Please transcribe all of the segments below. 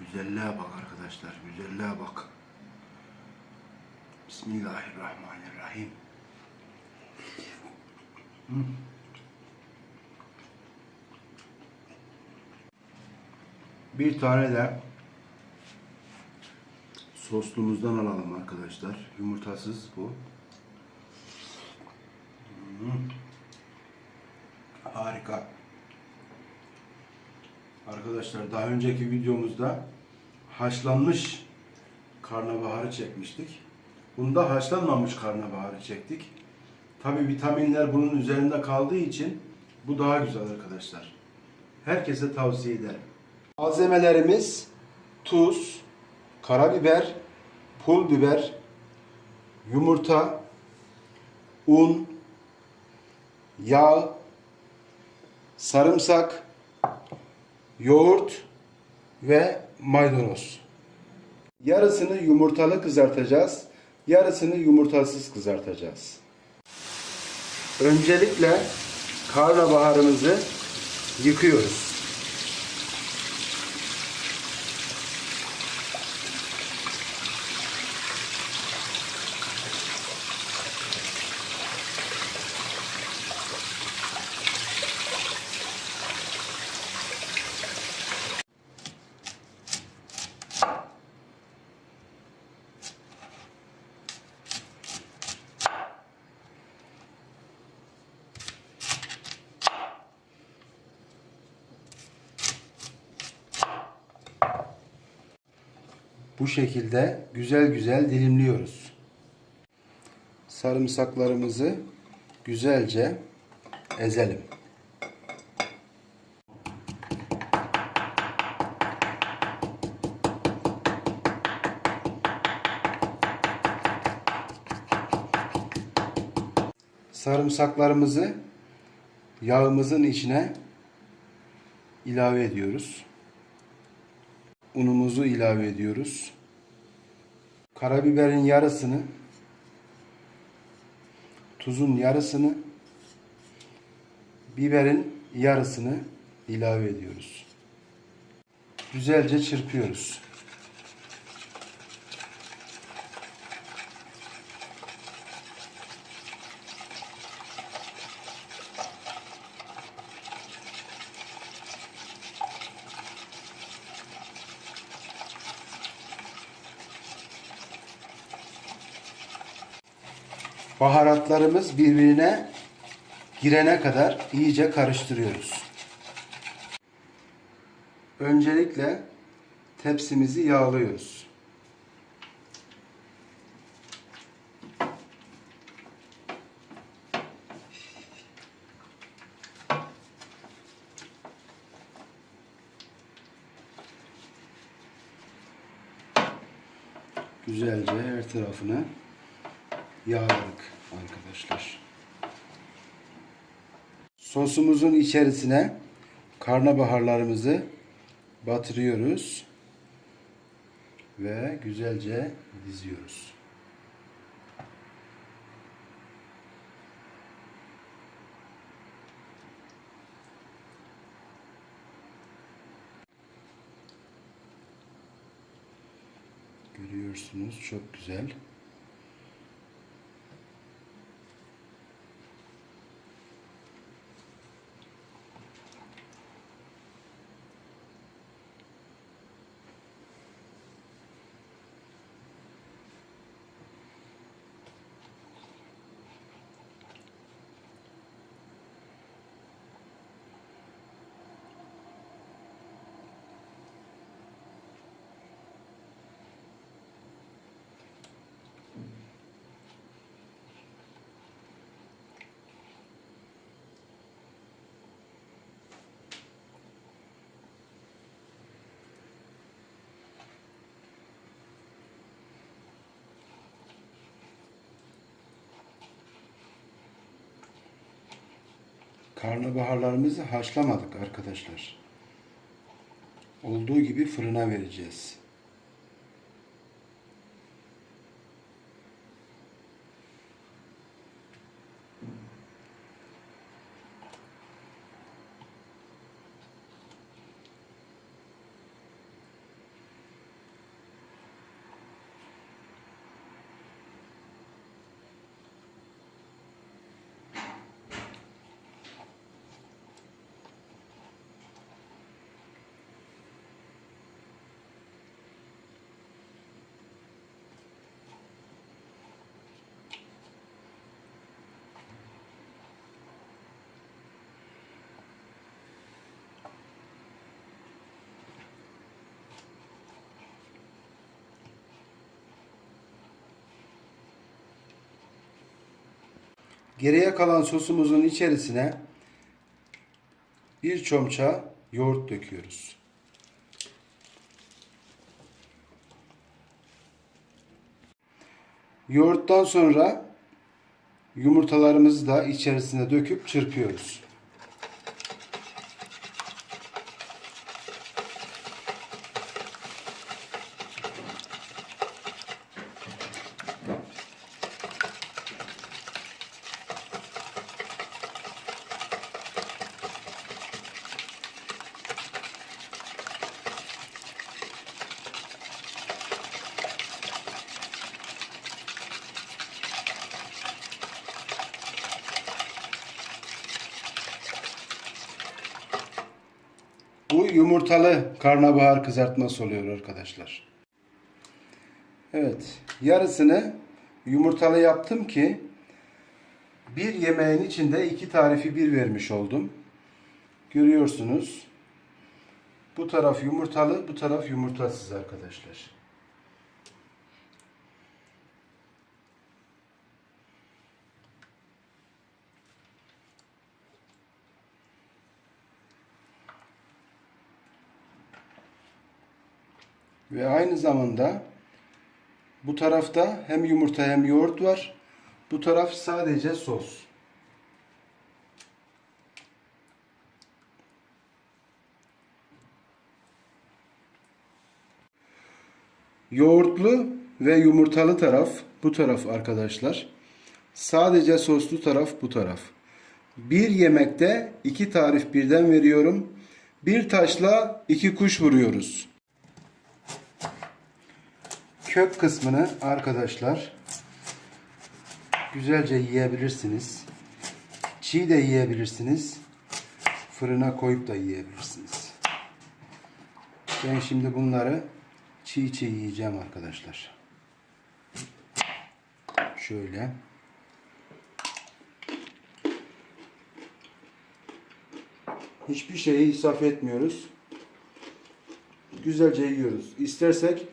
Güzelliğe bak arkadaşlar, güzelliğe bak. Bismillahirrahmanirrahim. Bir tane de soslumuzdan alalım arkadaşlar. Yumurtasız bu. Hı. Harika. Arkadaşlar daha önceki videomuzda haşlanmış karnabaharı çekmiştik. Bunda haşlanmamış karnabaharı çektik. Tabi vitaminler bunun üzerinde kaldığı için bu daha güzel arkadaşlar. Herkese tavsiye ederim. Malzemelerimiz tuz, karabiber, pul biber, yumurta, un, yağ, sarımsak, yoğurt ve maydanoz. Yarısını yumurtalı kızartacağız, yarısını yumurtasız kızartacağız. Öncelikle karnabaharımızı yıkıyoruz. Bu şekilde güzel güzel dilimliyoruz. Sarımsaklarımızı güzelce ezelim. Sarımsaklarımızı yağımızın içine ilave ediyoruz. Unumuzu ilave ediyoruz. Karabiberin yarısını, tuzun yarısını, biberin yarısını ilave ediyoruz. Güzelce çırpıyoruz. Baharatlarımız birbirine girene kadar iyice karıştırıyoruz. Öncelikle tepsimizi yağlıyoruz. Güzelce her tarafını yağladık arkadaşlar. Sosumuzun içerisine karnabaharlarımızı batırıyoruz ve güzelce diziyoruz. Görüyorsunuz çok güzel. Karnabaharlarımızı haşlamadık arkadaşlar. Olduğu gibi fırına vereceğiz. Geriye kalan sosumuzun içerisine bir çomça yoğurt döküyoruz. Yoğurttan sonra yumurtalarımızı da içerisine döküp çırpıyoruz. Yumurtalı karnabahar kızartması oluyor arkadaşlar. Evet, yarısını yumurtalı yaptım ki bir yemeğin içinde iki tarifi bir vermiş oldum. Görüyorsunuz. Bu taraf yumurtalı, bu taraf yumurtasız arkadaşlar. Ve aynı zamanda bu tarafta hem yumurta hem yoğurt var. Bu taraf sadece sos. Yoğurtlu ve yumurtalı taraf bu taraf arkadaşlar. Sadece soslu taraf bu taraf. Bir yemekte iki tarif birden veriyorum. Bir taşla iki kuş vuruyoruz. Kök kısmını arkadaşlar güzelce yiyebilirsiniz. Çiğ de yiyebilirsiniz. Fırına koyup da yiyebilirsiniz. Ben şimdi bunları çiğ çiğ yiyeceğim arkadaşlar. Şöyle. Hiçbir şeyi israf etmiyoruz. Güzelce yiyoruz. İstersek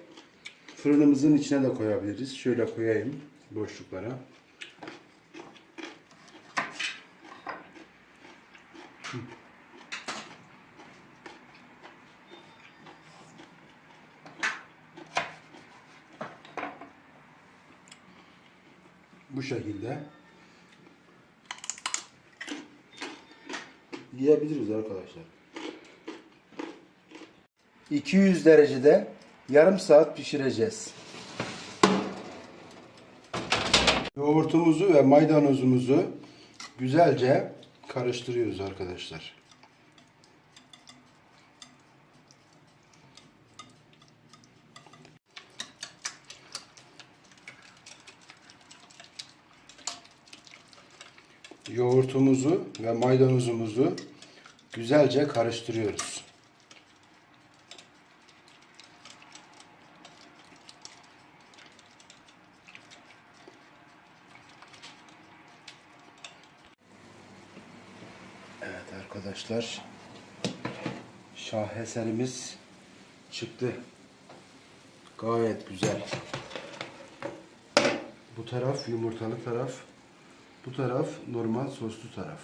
fırınımızın içine de koyabiliriz. Şöyle koyayım boşluklara. Bu şekilde yiyebiliriz arkadaşlar. 200 derecede yarım saat pişireceğiz. Yoğurtumuzu ve maydanozumuzu güzelce karıştırıyoruz arkadaşlar. Yoğurtumuzu ve maydanozumuzu güzelce karıştırıyoruz. Evet arkadaşlar. Şaheserimiz çıktı. Gayet güzel. Bu taraf yumurtalı taraf. Bu taraf normal soslu taraf.